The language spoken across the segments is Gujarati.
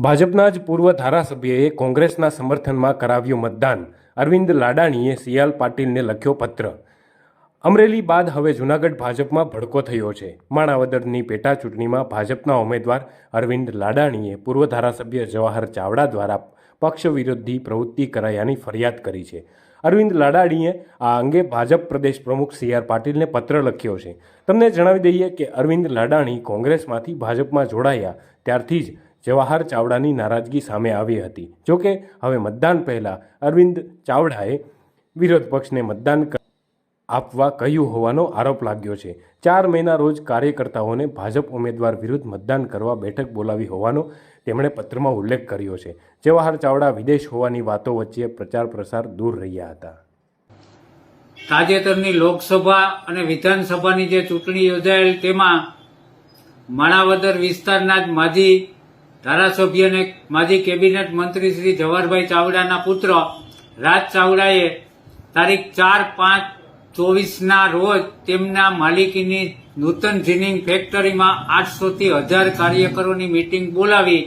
ભાજપના જ પૂર્વ ધારાસભ્યએ કોંગ્રેસના સમર્થનમાં કરાવ્યું મતદાન. અરવિંદ લાડાણીએ સીઆલ પાટીલને લખ્યો પત્ર. અમરેલી બાદ હવે જૂનાગઢ ભાજપમાં ભડકો થયો છે. માણાવદરની પેટા ચૂંટણીમાં ભાજપના ઉમેદવાર અરવિંદ લાડાણીએ પૂર્વ ધારાસભ્ય જવાહર ચાવડા દ્વારા પક્ષ વિરોધી પ્રવૃત્તિ કરાયાની ફરિયાદ કરી છે. અરવિંદ લાડાણીએ આ અંગે ભાજપ પ્રદેશ પ્રમુખ સી આર પાટીલને પત્ર લખ્યો છે. તમને જણાવી દઈએ કે અરવિંદ લાડાણી કોંગ્રેસમાંથી ભાજપમાં જોડાયા. ત્યારથી જ જવાહર ચાવડાની નારાજગી સામે આવી હતી. જોકે હવે મતદાન પહેલાં અરવિંદ ચાવડાએ વિરોધ પક્ષને મતદાન આપવા કહ્યું હોવાનો આરોપ લાગ્યો છે. ચાર મહિના રોજ કાર્યકર્તાઓને ભાજપ ઉમેદવાર વિરુદ્ધ મતદાન કરવા બેઠક બોલાવી હોવાનો તેમણે પત્રમાં ઉલ્લેખ કર્યો છે. જવાહર ચાવડા વિદેશ હોવાની વાતો વચ્ચે પ્રચાર પ્રસાર દૂર રહ્યા હતા. તાજેતરની લોકસભા અને વિધાનસભાની જે ચૂંટણી યોજાયેલ, તેમાં માણાવદર વિસ્તારના જ માજી ધારાસભ્ય અને માજી કેબિનેટ મંત્રી શ્રી જવાહરભાઈ ચાવડાના પુત્ર રાજ ચાવડાએ તારીખ ચાર પાંચ ચોવીસના રોજ તેમના માલિકીની નૂતન જીનિંગ ફેક્ટરીમાં આઠસોથી હજાર કાર્યકરોની મીટિંગ બોલાવી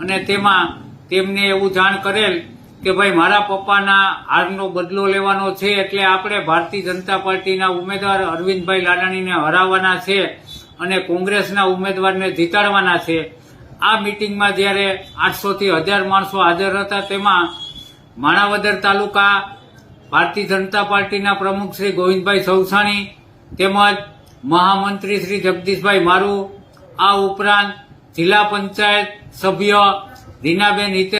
અને તેમાં તેમને એવું જાણ કરેલ કે ભાઈ, મારા પપ્પાના હારનો બદલો લેવાનો છે એટલે આપણે ભારતીય જનતા પાર્ટીના ઉમેદવાર અરવિંદભાઈ લાડાણીને હરાવવાના છે અને કોંગ્રેસના ઉમેદવારને જીતાડવાના છે. આ મિટિંગમાં જ્યારે આઠસોથી હજાર માણસો હાજર હતા, તેમાં માણાવદર તાલુકા ભારતીય જનતા પાર્ટીના પ્રમુખ શ્રી ગોવિંદભાઈ સૌસાણી તેમજ મહામંત્રી શ્રી જગદીશભાઈ મારુ, આ ઉપરાંત જિલ્લા પંચાયત સભ્ય રીનાબેન હિતે